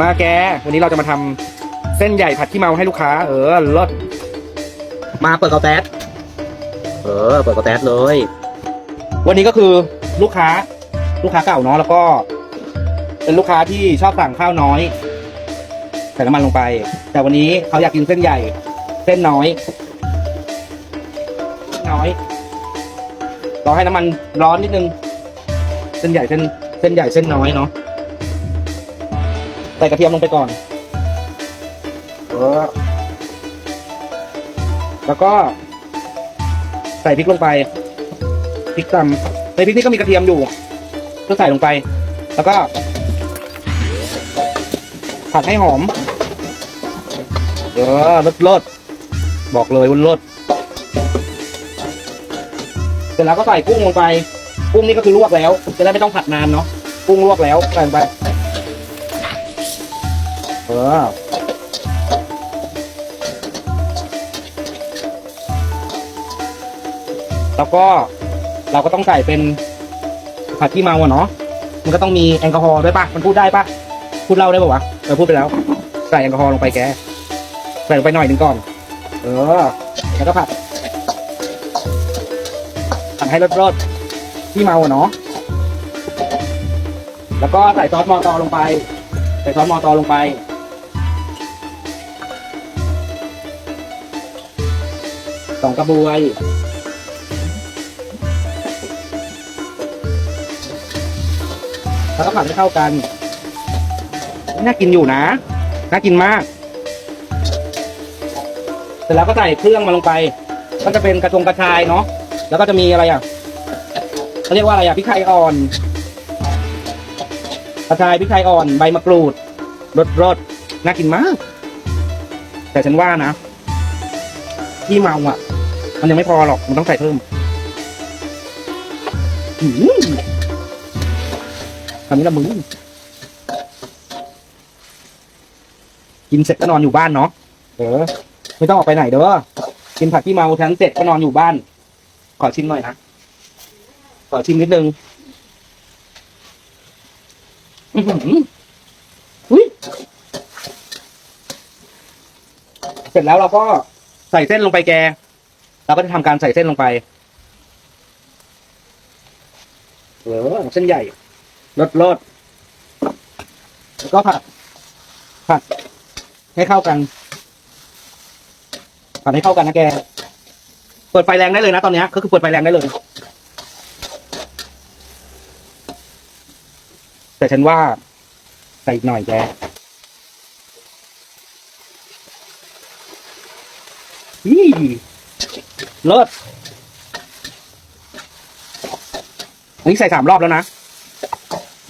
มาแก วันนี้เราจะมาทำเส้นใหญ่ผัดขี้เมาให้ลูกค้า เออรสมาเปิดกาแฟเออ เปิดกาแฟเลย วันนี้ก็คือลูกค้า ลูกค้าเก่าเนาะแล้วก็ เป็นลูกค้าที่ชอบสั่งข้าวน้อยใส่น้ำมันลงไป แต่วันนี้เขาอยากกินเส้นใหญ่ เส้นน้อย น้อยรอให้น้ำมันร้อนนิดนึง เส้นใหญ่เส้นเส้นใหญ่เส้นน้อยเนาะ ใส่กระเทียมลงไปก่อนเออแล้วก็ ใส่พริกลงไป พริกตำในพริกนี่ก็มีกระเทียมอยู่ ก็ใส่ลงไป แล้วก็ ผัดให้หอม เออรสรสบอกเลยว่ารสเสร็จแล้วก็ใส่กุ้งลงไป กุ้งนี่ก็คือลวกแล้ว จะได้ไม่ต้องผัดนานเนาะ กุ้งลวกแล้วใส่ลงไป เออแล้วก็เราก็ต้องใส่เป็นผัดที่เมาอะเนาะ มันก็ต้องมีแอลกอฮอล์ด้วยปะมันพูดได้ปะพูดเล่าได้ปะวะเออพูดไปแล้ว ใส่แอลกอฮอล์ลงไปแก ใส่ลงไปหน่อยหนึ่งก่อน เออ แล้วก็ผัด ผัดให้รสๆที่เมาอะเนาะ แล้วก็ใส่ซอสมอตอลงไป ใส่ซอสมอตอลงไป สองกระบวยแล้วก็ผัดให้เข้ากันน่ากินอยู่นะน่ากินมาก เสร็จแล้วก็ใส่เครื่องมาลงไป ก็จะเป็นกระชงกระชายเนาะแล้วก็จะมีอะไรอะเขาเรียกว่าอะไรอะพริกไทยอ่อนกระชายพริกไทยอ่อนใบมะกรูดรสรสน่ากินมาก แต่ฉันว่านะที่เมาอะ มันยังไม่พอหรอก มันต้องใส่เพิ่มอืมทำนี้ละมึง กินเสร็จก็นอนอยู่บ้านเนาะ เออ ไม่ต้องออกไปไหนเด้อ กินผัดที่เมาทั้งเสร็จก็นอนอยู่บ้าน ขอชิมหน่อยนะ ขอชิมนิดนึง อือหืออุ้ยเสร็จแล้วเราก็ใส่เส้นลงไปแก เราก็จะทำการใส่เส้นลงไปเออเส้นใหญ่ลดลดแล้วก็ผัด ผัด ให้เข้ากัน ผัดให้เข้ากันนะแก เปิดไฟแรงได้เลยนะตอนเนี้ยก็คือเปิดไฟแรงได้เลย แต่ฉันว่าใส่อีกหน่อยแก นี่ เลิศอันนี้ใส่สามรอบแล้วนะ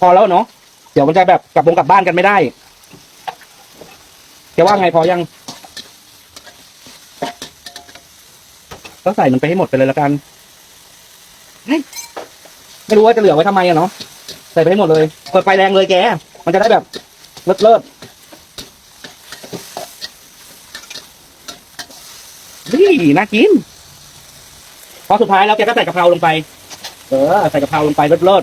พอแล้วเนาะ เดี๋ยวมันจะแบบกลับวงกลับบ้านกันไม่ได้จะว่าไงพอยัง ก็ใส่มันไปให้หมดไปเลยละกัน ไม่รู้ว่าจะเหลือไว้ทำไมอะเนาะ ใส่ไปให้หมดเลย เปิดไฟแรงเลยแก มันจะได้แบบเลิศเลิศนี่น่ากิน พอสุดท้ายแล้วแกก็ใส่กะเพราลงไป เออ ใส่กะเพราลงไปเลิศเลิศ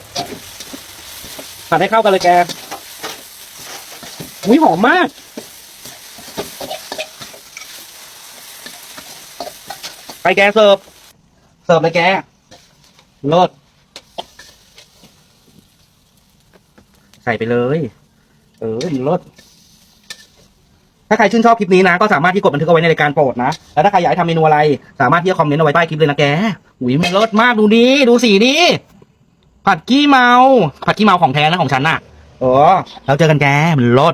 ผัดให้เข้ากันเลยแกอุ้ยหอมมาก ไปแกเสิร์ฟ เสิร์ฟเลยแกเลิศใส่ไปเลย เออรส ถ้าใครชื่นชอบคลิปนี้นะ ก็สามารถที่กดบันทึกเอาไว้ในรายการโปรดนะ แล้วถ้าใครอยากให้ทำเมนูอะไร สามารถที่จะคอมเมนต์เอาไว้ใต้คลิปเลยนะแกอุ้ยมันรสมากดูนี้ดูสีนี้ผัดขี้เมา ผัดขี้เมาของแท้นะของฉันน่ะ เออแล้วเจอกันแกมันรส